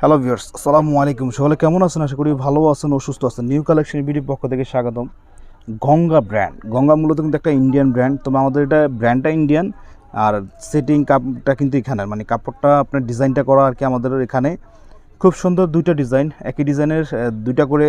Hello viewers আসসালামু আলাইকুম। সকলে কেমন আছেন? আশা করি ভালো আছেন ও সুস্থ আছেন নিউ কালেকশন বিডির পক্ষ থেকে স্বাগতম। গঙ্গা ব্র্যান্ড গঙ্গা মূলত কিন্তু একটা ইন্ডিয়ান ব্র্যান্ড তবে আমাদের এটা ব্র্যান্ডটা ইন্ডিয়ান আর সেটিং কাপটা কিন্তু এখানে মানে কাপড়টা আপনার ডিজাইনটা করা আর কি আমাদের এখানে। খুব সুন্দর দুইটা ডিজাইন একই ডিজাইনের দুইটা করে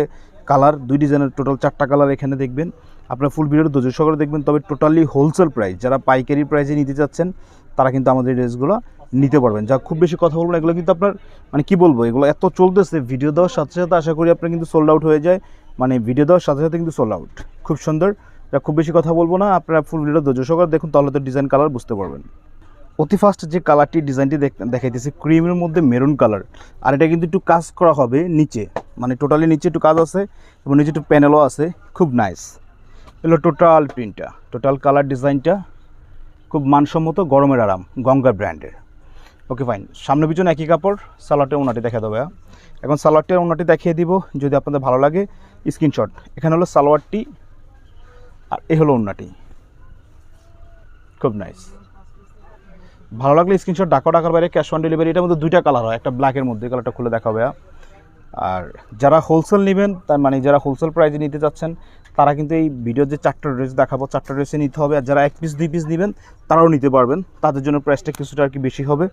কালার দুই ডিজাইনের টোটাল চারটা কালার এখানে দেখবেন। আপনার ফুল ভিডিওর ধৈর্য সহকারে দেখবেন, তবে টোটালি হোলসেল প্রাইস যারা পাইকারি প্রাইসে নিতে চাচ্ছেন, তারা কিন্তু আমাদের ড্রেসগুলো নিতে পারবেন। যা খুব বেশি কথা বলব এগুলো কিন্তু আপনার মানে কি বলব, এগুলো এত চলতেছে ভিডিও দেওয়ার সাথে সাথে আশা করি আপনার কিন্তু সোল্ড আউট হয়ে যায়। মানে ভিডিও দেওয়ার সাথে সাথে কিন্তু সোল্ড আউট খুব সুন্দর। যা খুব বেশি কথা বলব না, আপনারা ফুল ভিডিও ধৈর্য সহকারে দেখুন, তাহলে তো ডিজাইন কালার বুঝতে পারবেন। অতি ফার্স্ট যে কালারটি ডিজাইনটি দেখ- দেখাইতেছি ক্রিমের মধ্যে মেরুন কালার আর এটা কিন্তু একটু কাজ করা হবে নিচে। মানে টোটালি নিচে একটু কাজ আছে, এবং নিচে একটু প্যানেলও আছে। খুব নাইস এগুলো টোটাল প্রিন্টটা, টোটাল কালার ডিজাইনটা খুব মানসম্মত গরমের আরাম, গঙ্গা ব্র্যান্ডের। Okay, fine. সামনে পিছনে একই কাপড় সালোয়ারটা ওনাটি দেখা দেবে এখন সালোয়ারটির ওনাটি দেখিয়ে দিব, যদি আপনাদের ভালো লাগে, স্ক্রিনশট। এখানে হলো সালোয়ারটি, আর এ হলো ওনাটি খুব নাইস। ভালো লাগলে স্ক্রিনশট ডাকা ডাকার বাইরে ক্যাশ অন ডেলিভারি, এটার মধ্যে দুইটা কালার হয়, একটা ব্ল্যাকের মধ্যে কালারটা খুলে দেখাবে আর যারা হোলসেল নেবেন, তার মানে যারা হোলসেল প্রাইজে নিতে চাচ্ছেন তারা কিন্তু এই ভিডিওর যে চারটা ড্রেস দেখাবো, চারটা ড্রেসে নিতে হবে। আর যারা এক পিস দুই পিস নেবেন, তারাও নিতে পারবেন। তাদের জন্য প্রাইসটা কিছুটা আর কি বেশি হবে।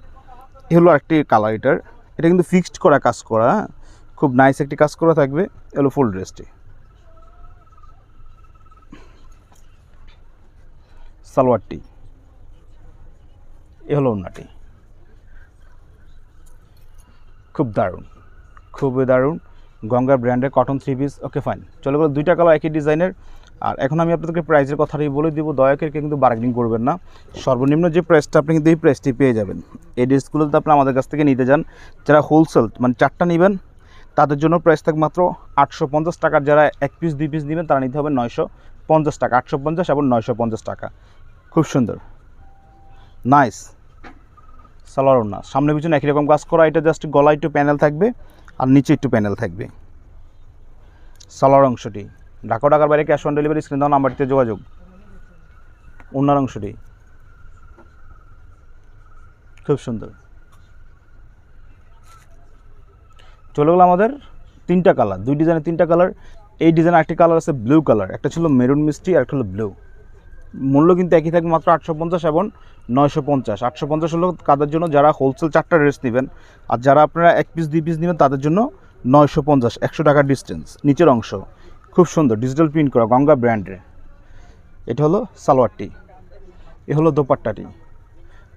এ হলো একটি কালার এটার। এটা কিন্তু ফিক্সড করা কাজ করা হ্যাঁ? খুব নাইস একটি কাজ করা থাকবে। এলো ফুল ড্রেসটি সালোয়ারটি এ হলো ওনাটি খুব দারুণ। খুবই দারুণ। গঙ্গা ব্র্যান্ডের cotton three piece okay fine চলে গেলো দুইটা কালার একই ডিজাইনের আর এখন আমি আপনাদেরকে প্রাইসের কথাটাই বলে দিব, দয়া করে কিন্তু বার্গেনিং করবেন না। সর্বনিম্ন যে প্রাইসটা আপনি কিন্তু এই প্রাইসটি পেয়ে যাবেন। এই ড্রেসগুলো যদি আপনি আমাদের কাছ থেকে নিতে যান যারা হোলসেল মানে চারটা নেবেন, তাদের জন্য প্রাইস থাকবে মাত্র আটশো পঞ্চাশ টাকার যারা এক পিস দুই পিস নেবেন, তারা নিতে হবে নয়শো পঞ্চাশ টাকা, আটশো পঞ্চাশ এবং নয়শো পঞ্চাশ টাকা। খুব সুন্দর। নাইস সালোয়ার না সামনে পিছনে একই রকম কাজ করা, এটা জাস্ট গলায় একটু প্যানেল থাকবে। আর নিচে একটু প্যানেল থাকবে। সালোয়ার অংশটি। ঢাকা ঢাকার বাইরে ক্যাশ অন ডেলিভারি স্ক্রিন দেওয়া নাম্বারটিতে যোগাযোগ। অন্যার অংশটি। খুব সুন্দর। চলে গেলো আমাদের তিনটা কালার দুই ডিজাইনের তিনটা কালার এই ডিজাইনের একটি কালার আছে ব্লু কালার একটা ছিল মেরুন মিষ্টি আর একটা হলো ব্লু মূল্য কিন্তু একই থাকবে মাত্র আটশো পঞ্চাশ এবং নয়শো পঞ্চাশ। আটশো পঞ্চাশ হলো কাদের জন্য যারা হোলসেল চারটা ড্রেস নেবেন, আর যারা আপনারা এক পিস দুই পিস নেবেন, তাদের জন্য নয়শো পঞ্চাশ, একশো টাকার ডিস্টেন্স নিচের অংশ। খুব সুন্দর ডিজিটাল প্রিন্ট করা, গঙ্গা ব্র্যান্ডের এটা হলো সালোয়ারটি এ হলো দোপাট্টাটি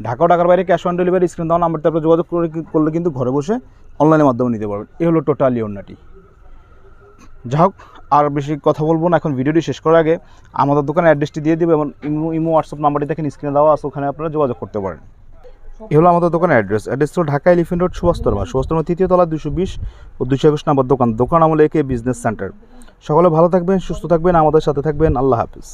ঢাকা ঢাকার বাইরে ক্যাশ অন ডেলিভারি স্ক্রিন দেওয়া নাম্বারটা আপনি যোগাযোগ করে করলে কিন্তু ঘরে বসে অনলাইনের মাধ্যমে নিতে পারবেন। এ হলো টোটালি অন্যটি যা হোক আর বেশি কথা বলব না। এখন ভিডিওটি শেষ করার আগে আমাদের দোকানের অ্যাড্রেসটি দিয়ে দেবো এবং ইমো ইমো হোয়াটসঅ্যাপ নাম্বারটি দেখেন স্ক্রিনে দেওয়া আছে, ওখানে আপনারা যোগাযোগ করতে পারেন। এ হলো আমাদের দোকানের অ্যাড্রেস অ্যাড্রেস হলো ঢাকা এলিফেন্ট রোড সুভাষতর্মা সুভাষতর্মা তৃতীয় তলা দুশো বিশ ও দুশো একুশ নাম্বার দোকান। দোকান আমলে একে বিজনেস সেন্টার সকলে ভালো থাকবেন, সুস্থ থাকবেন, আমাদের সাথে থাকবেন। আল্লাহ হাফিজ।